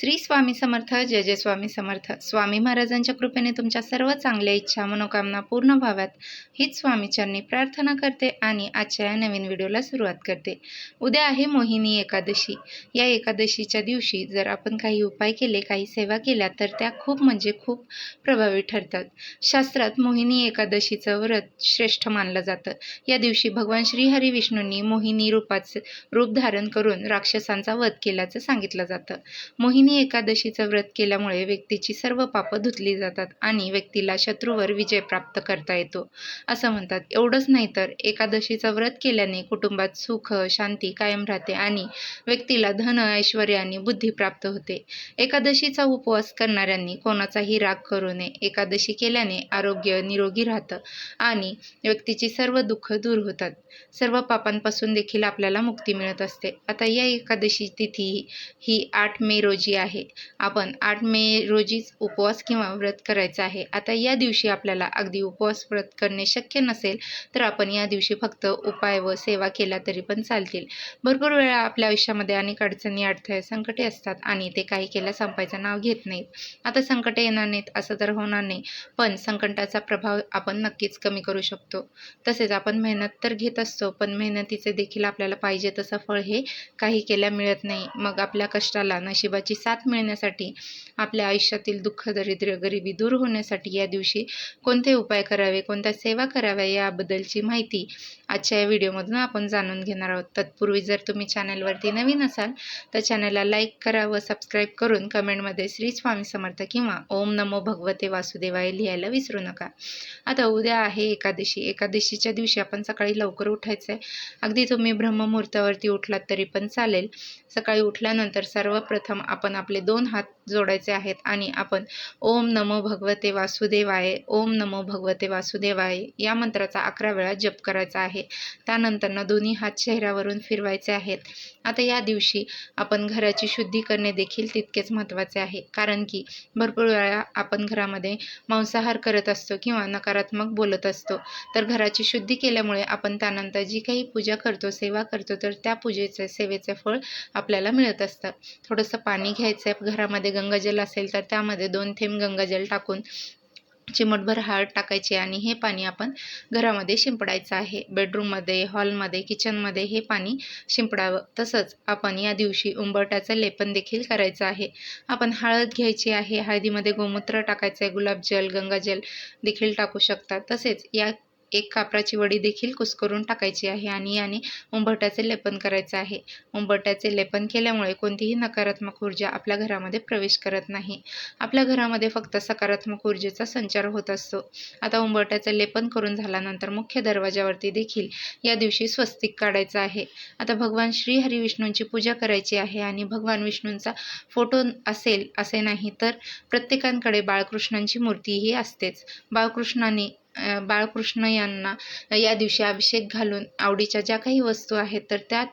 श्री स्वामी समर्थ जय जय स्वामी समर्थ. स्वामी महाराजांच्या कृपेने तुमच्या सर्व चांगल्या इच्छा मनोकामना पूर्ण व्हाव्यात. हीच स्वामीचरणी प्रार्थना करते आणि आजच्या या नवीन व्हिडिओला सुरुवात करते. उद्या आहे मोहिनी एकादशी. या एकादशीच्या दिवशी जर आपण काही उपाय केले काही सेवा केल्या तर त्या खूप म्हणजे खूप प्रभावी ठरतात. शास्त्रात मोहिनी एकादशीचं व्रत श्रेष्ठ मानलं जातं. या दिवशी भगवान श्रीहरी विष्णूंनी मोहिनी रूपाचं रूप धारण करून राक्षसांचा वध केल्याचं सांगितलं जातं. मोहिनी एकादशीचं व्रत केल्यामुळे व्यक्तीची सर्व पापं धुतली जातात आणि व्यक्तीला शत्रूवर विजय प्राप्त करता येतो. असं म्हणतात. एवढंच नाही तर एकादशीचं व्रत केल्याने कुटुंबात सुख शांती कायम राहते आणि व्यक्तीला धन ऐश्वर आणि बुद्धी प्राप्त होते. एकादशीचा उपवास करणाऱ्यांनी कोणाचाही राग करू नये. एकादशी केल्याने आरोग्य निरोगी राहतं आणि व्यक्तीची सर्व दुःख दूर होतात. सर्व पापांपासून देखील आपल्याला मुक्ती मिळत असते. आता या एकादशी तिथी ही आठ मे रोजी आहे. आपण आठ मे रोजीच उपवास किंवा व्रत करायचं आहे. आता या दिवशी आपल्याला अगदी उपवास व्रत करणे शक्य नसेल तर आपण या दिवशी फक्त उपाय व सेवा केला तरी पण चालतील. भरपूर वेळा आपल्या आयुष्यामध्ये अनेक अडचणी अडथळे संकटे असतात आणि ते काही केल्या संपायचं नाव घेत नाहीत. आता संकटे येणार नाहीत असं तर होणार नाही पण संकटाचा प्रभाव आपण नक्कीच कमी करू शकतो. तसेच आपण मेहनत तर घेत असतो पण मेहनतीचे देखील आपल्याला पाहिजे तसं फळ हे काही केल्या मिळत नाही. मग आपल्या कष्टाला नशिबाची साथ मिळण्यासाठी आपल्या आयुष्यातील दुःख दरिद्र गरिबी दूर होण्यासाठी या दिवशी कोणते उपाय करावे कोणत्या सेवा कराव्या याबद्दलची माहिती आजच्या या व्हिडिओमधून आपण जाणून घेणार आहोत. तत्पूर्वी जर तुम्ही चॅनलवरती नवीन असाल तर चॅनलला लाईक करा व सबस्क्राईब करून कमेंटमध्ये श्री स्वामी समर्थ किंवा ओम नमो भगवते वासुदेवाय लिहायला विसरू नका. आता उद्या आहे एकादशी. एकादशीच्या दिवशी आपण सकाळी लवकर उठायचं आहे अगदी तुम्ही ब्रह्ममुहूर्तावरती उठलात तरी पण चालेल. सकाळी उठल्यानंतर सर्वप्रथम आपण आपले दोन हात जोडायचे आहेत आणि आपण ओम नमो भगवते वासुदेवाय ओम नमो भगवते वासुदेवाय या मंत्राचा अकरा वेळा जप करायचा आहे. त्यानंतरनं दोन्ही हात चेहऱ्यावरून फिरवायचे आहेत. आता या दिवशी आपण घराची शुद्धी करणे देखील तितकेच महत्त्वाचे आहे. कारण की भरपूर वेळा आपण घरामध्ये मांसाहार करत असतो किंवा नकारात्मक बोलत असतो. तर घराची शुद्धी केल्यामुळे आपण त्यानंतर जी काही पूजा करतो सेवा करतो तर त्या पूजेचे सेवेचे फळ आपल्याला मिळत असतं. थोडंसं पाणी घ्यायचं आहे घरामध्ये गंगाजल असेल तर त्यामध्ये दोन थेंब गंगाजल टाकून चिमटभर हळद टाकायची आणि हे पाणी आपण घरामध्ये शिंपडायचं आहे. बेडरूममध्ये हॉलमध्ये किचनमध्ये हे पाणी शिंपडावं. तसंच आपण या दिवशी उंबरट्याचं लेपन देखील करायचं आहे. आपण हळद घ्यायची आहे. हळदीमध्ये गोमूत्र टाकायचं आहे गुलाबजल गंगाजल देखील टाकू शकतात तसेच या एक कापराची वडी देखील कुस्करून टाकायची आहे आणि याने उंबरट्याचे लेपन करायचे आहे. उंबरट्याचे लेपन केल्यामुळे कोणतीही नकारात्मक ऊर्जा आपल्या घरामध्ये प्रवेश करत नाही. आपल्या घरामध्ये फक्त सकारात्मक ऊर्जेचा संचार होत असतो. आता उंबरट्याचं लेपन करून झाल्यानंतर मुख्य दरवाजावरती देखील या दिवशी स्वस्तिक काढायचं आहे. आता भगवान श्री हरिविष्णूंची पूजा करायची आहे आणि भगवान विष्णूंचा फोटो असेल असे नाही तर प्रत्येकांकडे बाळकृष्णांची मूर्तीही असतेच. बाळकृष्णाने बाळकृष्ण यांना या दिवशी अभिषेक घालून आवडीच्या ज्या काही वस्तू आहेत तर त्या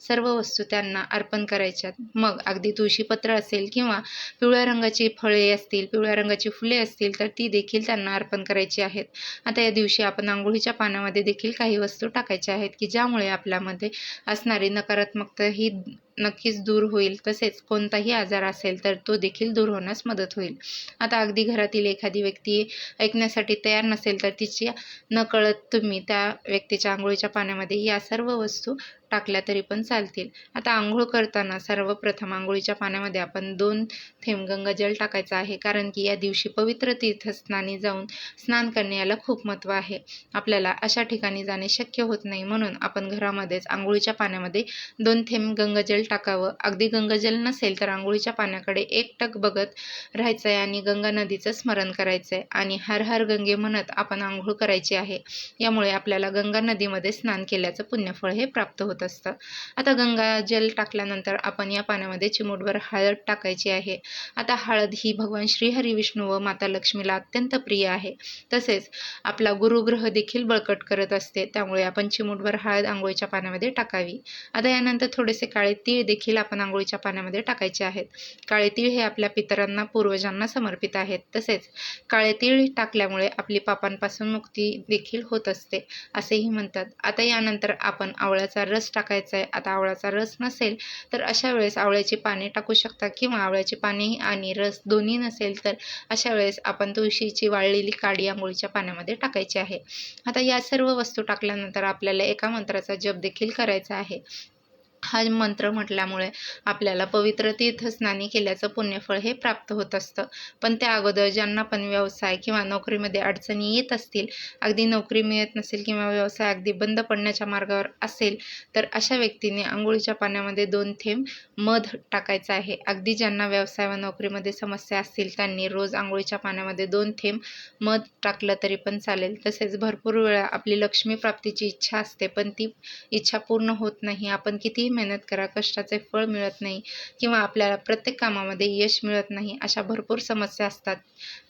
सर्व वस्तू त्यांना अर्पण करायच्यात मग अगदी तुळशीपत्र असेल किंवा पिवळ्या रंगाची फळे असतील पिवळ्या रंगाची फुले असतील तर ती देखील त्यांना अर्पण करायची आहेत. आता या दिवशी आपण आंघोळीच्या पाण्यामध्ये देखील काही वस्तू टाकायच्या आहेत की ज्यामुळे आपल्यामध्ये असणारी नकारात्मकता ही नक्कीच दूर होईल. तसेच कोणताही आजार असेल तर तो देखील दूर होण्यास मदत होईल. आता अगदी घरातील एखादी व्यक्ती ऐकण्यासाठी तयार नसेल तर तिची नकळत तुम्ही त्या व्यक्तीच्या आंघोळीच्या पाण्यामध्ये या सर्व वस्तू टाकल्या तरी पण चालतील. आता आंघोळ करताना सर्वप्रथम आंघोळीच्या पाण्यामध्ये आपण दोन थेंब गंगाजल टाकायचं आहे कारण की या दिवशी पवित्र तीर्थस्नानी जाऊन स्नान करणे याला खूप महत्त्व आहे. आपल्याला अशा ठिकाणी जाणे शक्य होत नाही म्हणून आपण घरामध्येच आंघोळीच्या पाण्यामध्ये दोन थेंब गंगाजल टाकावं. अगदी गंगाजल नसेल तर आंघोळीच्या पाण्याकडे एक टक बघत राहायचं आहे आणि गंगा नदीचं स्मरण करायचं आहे आणि हर हर गंगे म्हणत आपण आंघोळ करायची आहे. यामुळे आपल्याला गंगा नदीमध्ये स्नान केल्याचं पुण्यफळ हे प्राप्त होतं. होत असतं. आता गंगा जल टाकल्यानंतर आपण या पाण्यामध्ये चिमूटभर हळद टाकायची आहे. आता हळद ही भगवान श्रीहरी विष्णू व माता लक्ष्मीला अत्यंत प्रिय आहे. तसेच आपला गुरुग्रह देखील बळकट करत असते. त्यामुळे आपण चिमूटभर हळद आंघोळीच्या पाण्यामध्ये टाकावी. आता यानंतर थोडेसे काळे तीळ देखील आपण आंघोळीच्या पाण्यामध्ये टाकायचे आहेत. काळे तीळ हे आपल्या पितरांना पूर्वजांना समर्पित आहेत. तसेच काळे तीळ टाकल्यामुळे आपली पापांपासून मुक्ती देखील होत असते असेही म्हणतात. आता यानंतर आपण आवळ्याचा रस रस टाकायचा आहे आता आवळाचा रस नसेल तर अशा वेळेस आवळ्याची पाने टाकू शकता किंवा आवळ्याची पाने आणि रस दोन्ही नसेल तर अशा वेळेस आपण तुळशीची वाळलेली काडी आंघोळीच्या पाण्यामध्ये टाकायची आहे. आता या सर्व वस्तू टाकल्यानंतर आपल्याला एका मंत्राचा जप देखील करायचा आहे. हा मंत्र म्हटल्यामुळे आपल्याला पवित्र तीर्थस्नानी केल्याचं पुण्यफळ हे प्राप्त होत असतं. पण त्या अगोदर ज्यांना पण व्यवसाय किंवा नोकरीमध्ये अडचणी येत असतील अगदी नोकरी मिळत नसेल किंवा व्यवसाय अगदी बंद पडण्याच्या मार्गावर असेल तर अशा व्यक्तीने आंघोळीच्या पाण्यामध्ये दोन थेंब मध टाकायचं आहे. अगदी ज्यांना व्यवसाय व नोकरीमध्ये समस्या असतील त्यांनी रोज आंघोळीच्या पाण्यामध्ये दोन थेंब मध टाकलं तरी पण चालेल. तसेच भरपूर वेळा आपली लक्ष्मी प्राप्तीची इच्छा असते पण ती इच्छा पूर्ण होत नाही. आपण कितीही मेहनत करा कष्टाचे फळ मिळत नाही किंवा आपल्याला प्रत्येक कामामध्ये यश मिळत नाही अशा भरपूर समस्या असतात.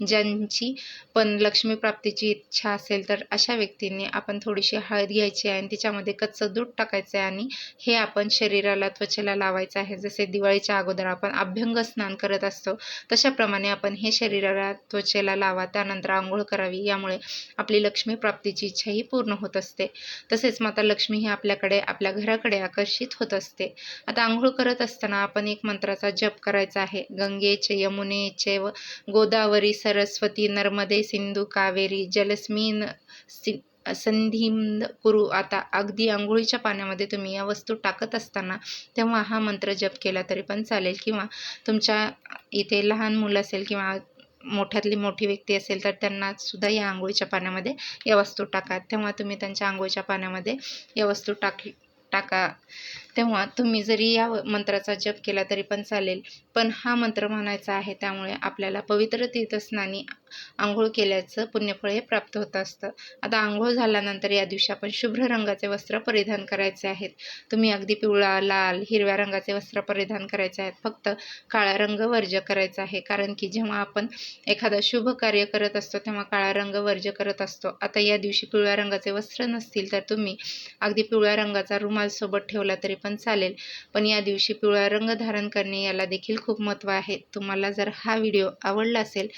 ज्यांची पण लक्ष्मी प्राप्तीची इच्छा असेल तर अशा व्यक्तींनी आपण थोडीशी हळद घ्यायची आहे आणि तिच्यामध्ये कच्चं दूध टाकायचं आहे आणि हे आपण शरीराला त्वचेला लावायचं आहे. जसे दिवाळीच्या अगोदर आपण अभ्यंग स्नान करत असतो तशाप्रमाणे आपण हे शरीराला त्वचेला लावा. त्यानंतर आंघोळ करावी. यामुळे आपली लक्ष्मी प्राप्तीची इच्छाही पूर्ण होत असते. तसेच माता लक्ष्मी ही आपल्याकडे आपल्या घराकडे आकर्षित होत असते. आता आंघोळ करत असताना आपण एक मंत्राचा जप करायचा आहे. गंगेचे यमुनेचे व गोदावरी सरस्वती नर्मदे सिंधू कावेरी जलस्मीन सि संधिम कुरु. आता अगदी आंघोळीच्या पाण्यामध्ये तुम्ही या वस्तू टाकत असताना तेव्हा हा मंत्र जप केला तरी पण चालेल. किंवा तुमच्या इथे लहान मुलं असेल किंवा मोठ्यातली मोठी व्यक्ती असेल तर त्यांना सुद्धा या आंघोळीच्या पाण्यामध्ये या वस्तू टाका. तेव्हा तुम्ही त्यांच्या आंघोळीच्या पाण्यामध्ये या वस्तू टाक टाका. तेव्हा तुम्ही जरी या मंत्राचा जप केला तरी पण चालेल. पण हा मंत्र म्हणायचा आहे त्यामुळे आपल्याला पवित्र तीर्थस्नानी आंघोळ केल्याचं पुण्यफळ हे प्राप्त होत असतं. आता आंघोळ झाल्यानंतर या दिवशी आपण शुभ्र रंगाचे वस्त्र परिधान करायचे आहेत. तुम्ही अगदी पिवळा लाल हिरव्या रंगाचे वस्त्र परिधान करायचे आहेत. फक्त काळा रंग वर्ज्य करायचा आहे. कारण की जेव्हा आपण एखादं शुभ कार्य करत असतो तेव्हा काळा रंग वर्ज्य करत असतो. आता या दिवशी पिवळ्या रंगाचे वस्त्र नसतील तर तुम्ही अगदी पिवळ्या रंगाचा रुमाल सोबत ठेवला तरी पण चालेल. पण या दिवशी पिवळा रंग धारण करणे याला देखील खूप महत्त्व आहे. तुम्हाला जर हा व्हिडिओ आवडला असेल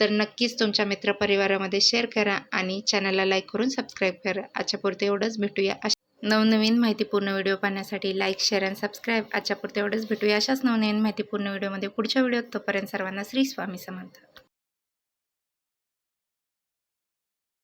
तर नक्कीच तुमच्या मित्रपरिवारामध्ये शेअर करा आणि चॅनलला लाईक करून सबस्क्राईब करा. आजच्यापुरते एवढंच. भेटूया नवनवीन माहितीपूर्ण व्हिडिओ पाहण्यासाठी लाईक शेअर आणि सबस्क्राईब आजच्यापुरते एवढंच. भेटूया अशाच नवनवीन माहितीपूर्ण व्हिडिओमध्ये. पुढच्या व्हिडिओत तोपर्यंत सर्वांना श्री स्वामी समर्थ.